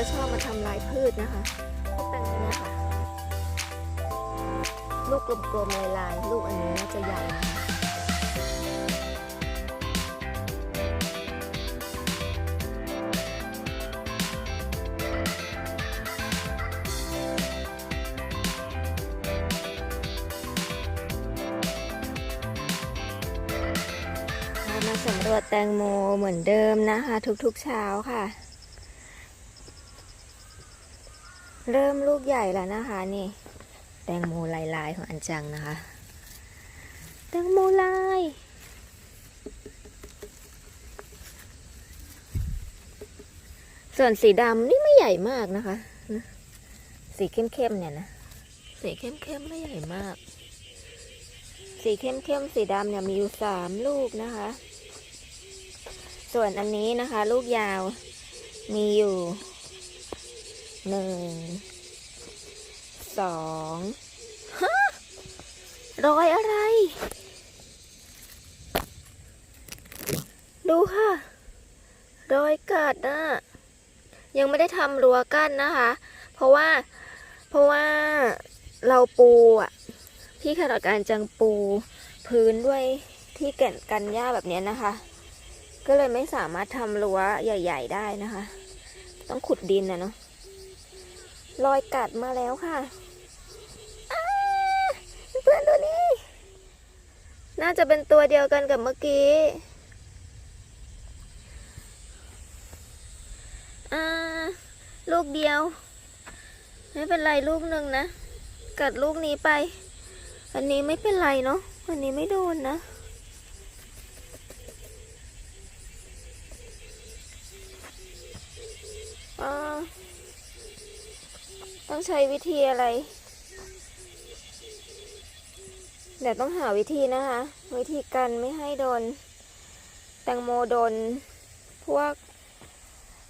จะชอบมาทำลายพืชนะคะพวกแตงโมเนี่ยค่ะลูกกลมๆลายๆลูกอันนี้น่าจะใหญ่นะคะมาสำรวจแตงโมเหมือนเดิมนะคะ ทุกๆเช้าค่ะ เริ่มลูกใหญ่แล้วนะคะ นี่ แตงโมลายลายๆของอันจังนะคะ แตงโมลายส่วนสีดำนี่ไม่ใหญ่มากนะคะนะสีเข้มๆเนี่ยนะ สีเข้มๆไม่ใหญ่มาก สีเข้มๆสีดำเนี่ยมีอยู่สามลูกนะคะ ส่วนอันนี้นะคะ ลูกยาวมีอยู่ หนึ่งสองฮะรอยอะไร ดูค่ะ รอยกัดนะยังไม่ได้ทำรั้วกั้นนะคะ เพราะว่าเพราะว่าเราปูอะพี่ขนาดการจังปูพื้นด้วยที่แก่นกันหญ้าแบบนี้นะคะ ก็เลยไม่สามารถทำรั้วใหญ่ ๆ ได้นะคะ ต้องขุดดินนะเนาะ รอยกัดมาแล้วค่ะเพื่อนตัวนี้น่าจะเป็นตัวเดียวกันกับเมื่อกี้ลูกเดียว ไม่เป็นไรลูกหนึ่งนะ กัดลูกนี้ไป อันนี้ไม่เป็นไรเนาะอันนี้ไม่โดนนะ อ่า ต้องใช้วิธีอะไร เดี๋ยวต้องหาวิธีนะคะ วิธีกันไม่ให้โดน แตงโมโดน พวก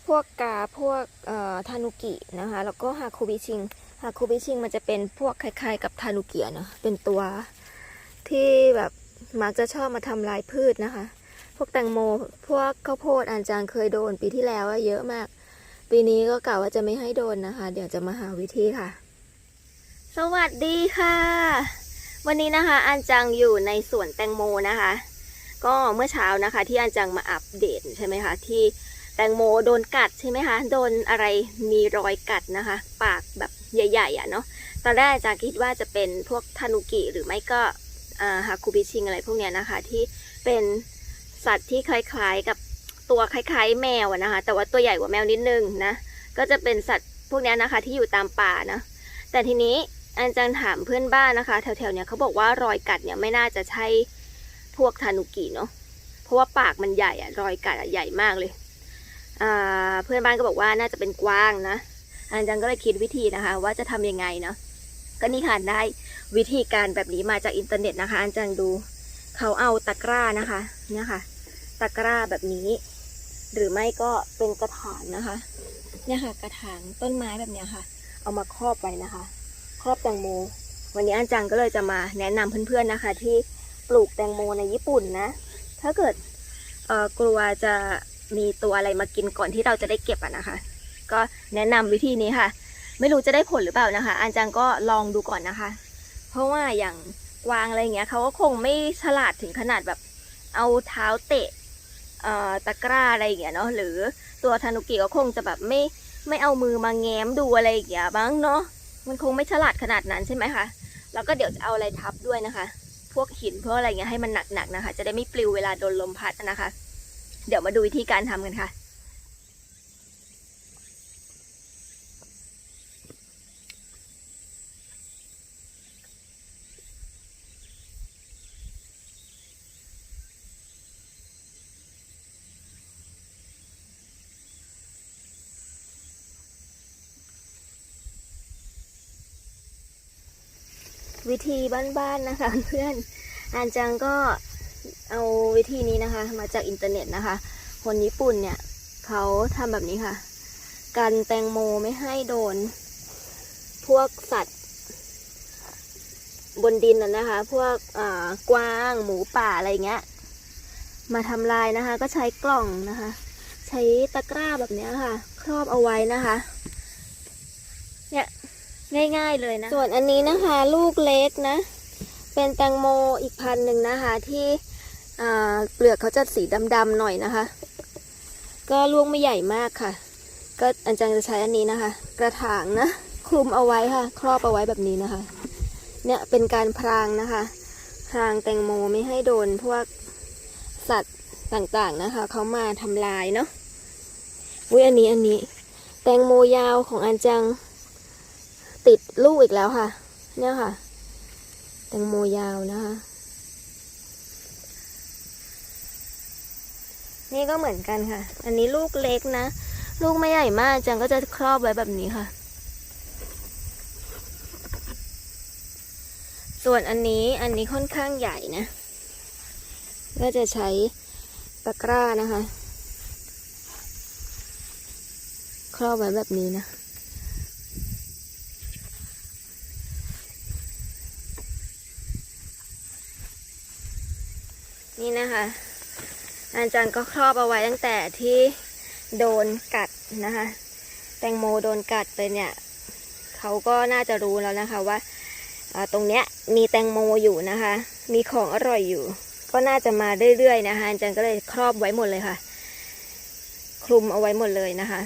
พวกกาพวกเอ่อทานุกินะคะ แล้วก็ฮาคุบิชิงฮาคุบิชิงมันจะเป็นพวกคล้ายๆ กับทานุเกิอะเนาะเป็นตัวที่แบบมักจะชอบมาทำลายพืชนะคะ พวกแตงโม พวกข้าวโพดอันจางเคยโดนปีที่แล้วเยอะมาก ปีนี้ก็กล่าวว่าจะไม่ให้โดนนะคะ เดี๋ยวจะมาหาวิธีค่ะ สวัสดีค่ะ วันนี้นะคะ อันจังอยู่ในสวนแตงโมนะคะ ก็เมื่อเช้านะคะ ที่อันจังมาอัปเดตใช่ไหมคะ ที่แตงโมโดนกัดใช่ไหมคะ โดนอะไรมีรอยกัดนะคะ ปากแบบใหญ่ๆอะเนาะตอนแรกอาจารย์คิดว่าจะเป็นพวกทานุกิหรือไม่ก็ฮาคุบิชิงอะไรพวกเนี้ยนะคะ ที่เป็นสัตว์ที่คล้ายๆกับ ตัวคล้ายๆ แมวอะนะคะ แต่ว่าตัวใหญ่กว่าแมวนิดนึงนะ ก็จะเป็นสัตว์พวกนี้นะคะที่อยู่ตามป่านะ แต่ทีนี้อันจังถามเพื่อนบ้านนะคะ แถวๆเนี้ยเขาบอกว่ารอยกัดเนี่ยไม่น่าจะใช่พวกทานุกิเนาะ เพราะว่าปากมันใหญ่อะรอยกัดอะใหญ่มากเลยอ่าเพื่อนบ้านก็บอกว่าน่าจะเป็นกวางนะ อันจังก็เลยคิดวิธีนะคะ ว่าจะทำยังไงเนาะ ก็นี่ค่ะได้วิธีการแบบนี้มาจากอินเทอร์เน็ตนะคะ อันจังดู เขาเอาตะกร้านะคะ เนี่ยค่ะ ตะกร้าแบบนี้ หรือไม่ก็เป็นกระถางนะคะ เนี่ยค่ะ กระถางต้นไม้แบบเนี้ยค่ะ เอามาครอบไว้นะคะ ครอบแตงโม วันนี้อันจังก็เลยจะมาแนะนำเพื่อนๆนะคะ ที่ปลูกแตงโมในญี่ปุ่นนะ ถ้าเกิดเอ่อกลัวจะมีตัวอะไรมากินก่อนที่เราจะได้เก็บอะนะคะ ก็แนะนำวิธีนี้ค่ะ ไม่รู้จะได้ผลหรือเปล่านะคะอันจังก็ลองดูก่อนนะคะ เพราะว่าอย่างกวางอะไรเงี้ยเขาก็คงไม่ฉลาดถึงขนาดแบบเอาเท้าเตะ ตะกร้าอะไรอย่างเงี้ยเนาะหรือตัวทานุกิก็คงจะแบบไม่ไม่เอามือมาแง้มดูอะไรอย่างเงี้ยบ้างเนาะมันคงไม่ฉลาดขนาดนั้นใช่ไหมคะแล้วก็เดี๋ยวจะเอาอะไรทับด้วยนะคะ พวกหินพวกอะไรเงี้ยให้มันหนักๆนะคะ จะได้ไม่ปลิวเวลาโดนลมพัดนะคะ เดี๋ยวมาดูวิธีการทำกันค่ะ วิธีบ้านๆนะคะ เพื่อนอันจังก็เอาวิธีนี้นะคะ มาจากอินเทอร์เน็ตนะคะ คนญี่ปุ่นเนี่ยเขาทำแบบนี้ค่ะ กันแตงโมไม่ให้โดน พวกสัตว์ บนดินน่ะนะคะ พวกกวางหมูป่าอะไรเงี้ย มาทำลายนะคะ ก็ใช้กล่องนะคะ ใช้ตะกร้าแบบนี้ค่ะ ครอบเอาไว้นะคะ ง่ายๆเลยนะส่วนอันนี้นะคะ ลูกเล็กนะ เป็นแตงโมอีกพันหนึ่งนะคะ ที่เปลือกเขาจะสีดำๆหน่อยนะคะ ก็ลูกไม่ใหญ่มากค่ะ ก็อันจังจะใช้อันนี้นะคะ กระถางนะคลุมเอาไว้ค่ะ ครอบเอาไว้แบบนี้นะคะ เนี่ยเป็นการพรางนะคะพรางแตงโมไม่ให้โดนพวกสัตว์ต่างๆนะคะเขามาทำลายเนาะอุ้ยอันนี้อันนี้ แตงโมยาวของอันจัง ติดลูกอีกแล้วค่ะ เนี่ยค่ะ แตงโมยาวนะคะ นี่ก็เหมือนกันค่ะ อันนี้ลูกเล็กนะ ลูกไม่ใหญ่มากจังก็จะครอบไว้แบบนี้ค่ะ ส่วนอันนี้อันนี้ค่อนข้างใหญ่นะ ก็จะใช้ตะกร้านะคะ ครอบไว้แบบนี้นะ นี่นะคะ อาจารย์ก็ครอบเอาไว้ตั้งแต่ที่โดนกัดนะคะ แตงโมโดนกัดไปเนี่ยเขาก็น่าจะรู้แล้วนะคะว่าอ่าตรงเนี้ยมีแตงโมอยู่นะคะ มีของอร่อยอยู่ ก็น่าจะมาเรื่อยๆนะคะอาจารย์ก็เลยครอบไว้หมดเลยค่ะ คลุมเอาไว้หมดเลยนะคะ